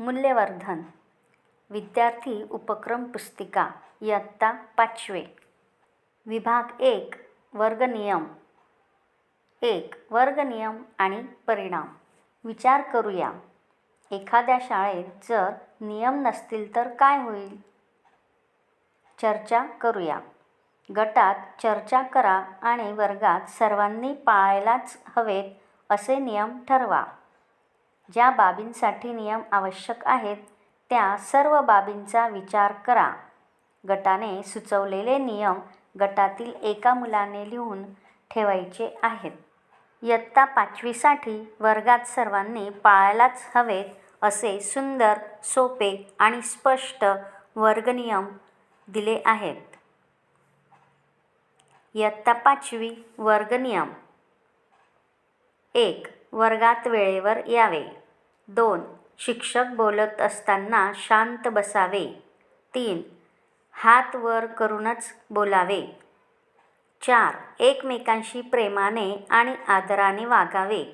मूल्यवर्धन. विद्यार्थी उपक्रम पुस्तिका इयत्ता पाचवे. विभाग एक वर्गनियम एक वर्गनियम आणि परिणाम. विचार करूया. एखाद्या शाळेत जर नियम नसतील तर काय होईल? चर्चा करूया. गटात चर्चा करा आणि वर्गात सर्वांनी पाळायलाच हवेत असे नियम ठरवा. ज्या बाबींसाठी नियम आवश्यक आहेत त्या सर्व बाबींचा विचार करा. गटाने सुचवलेले नियम गटातील एका मुलाने लिहून ठेवायचे आहेत. इयत्ता पाचवीसाठी वर्गात सर्वांनी पाळायलाच हवेत असे सुंदर सोपे आणि स्पष्ट वर्गनियम दिले आहेत. इयत्ता पाचवी वर्गनियम. एक वर्गात वेळेवर यावे. दोन. शिक्षक बोलत असताना शांत बसावे. तीन. हात वर करूनच बोलावे. चार. एकमेकांशी प्रेमाने आणि आदराने वागावे.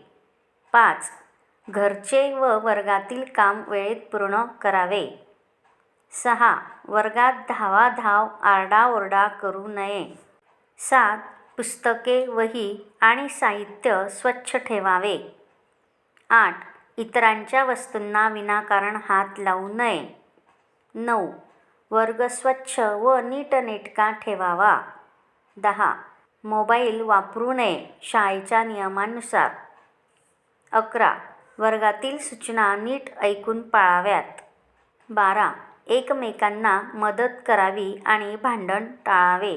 पाच. घरचे व वर्गातील काम वेळेत पूर्ण करावे. सहा. वर्गात धावाधाव आरडाओरडा करू नये. सात. पुस्तके वही आणि साहित्य स्वच्छ ठेवावे. आठ. इतरांच्या वस्तूंना विनाकारण हात लावू नये. नऊ. वर्ग स्वच्छ व नीटनेटका ठेवावा. दहा. मोबाईल वापरू नये शाळेच्या नियमानुसार. अकरा. वर्गातील सूचना नीट ऐकून पाळाव्यात. बारा. एकमेकांना मदत करावी आणि भांडण टाळावे.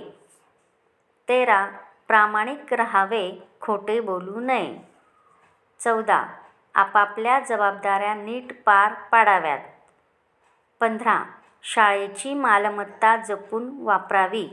तेरा. प्रामाणिक राहावे खोटे बोलू नये. चौदा. आपापल्या जबाबदाऱ्या नीट पार पाडाव्यात. पंधरा. शाळेची मालमत्ता जपून वापरावी.